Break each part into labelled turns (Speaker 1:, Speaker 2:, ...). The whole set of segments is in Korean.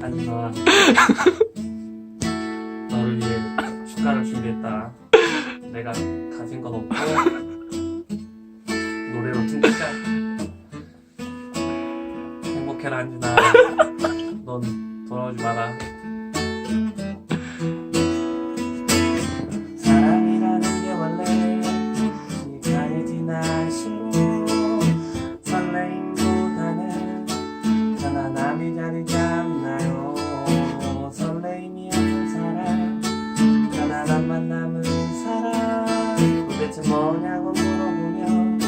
Speaker 1: 하지마 너를 위해 축가를 준비했다. 내가 가진 건 없고 노래로 퉁치자 행복해라 한진아. 넌 돌아오지 마라 도대체 뭐냐고 물어보면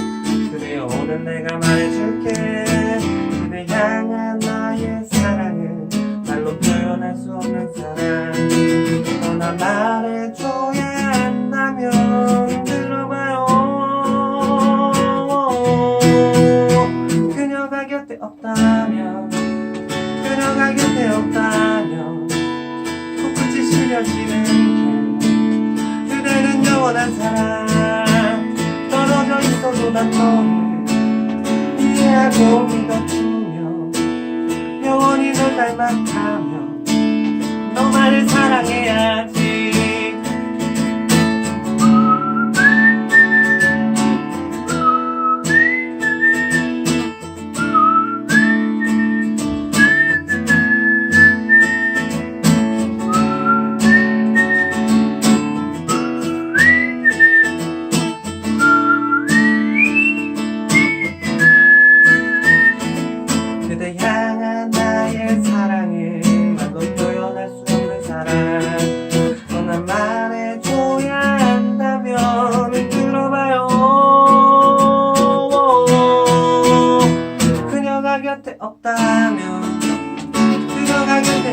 Speaker 1: 그래 오늘 내가 말해줄게. 그대 향한 나의 사랑은 말로 표현할 수 없는 사랑. 너나 말해줘야 한다면 들어봐요 그녀가 곁에 없다면 그녀가 곁에 없다면 코끝이 시려지는 길. 그대는 영원한 사랑 만났던 태아고기 같으며 영원히 널 닮아가며 너만을 사랑해야지.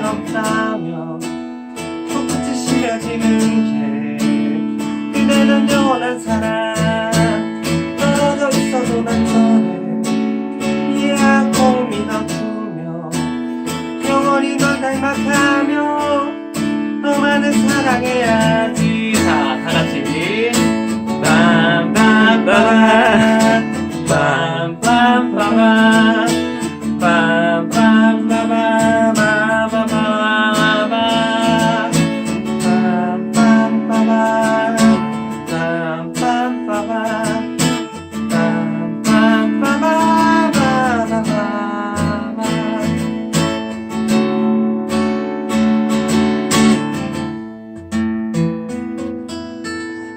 Speaker 1: 없다면 코끝이 시려지는 길 그대는 영원한 사랑. 떨어져 있어도 난 너를 이해하고 믿어주며 영원히 널 닮아가며 너만을 사랑해야지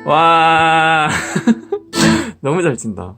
Speaker 2: 와. 너무 잘 친다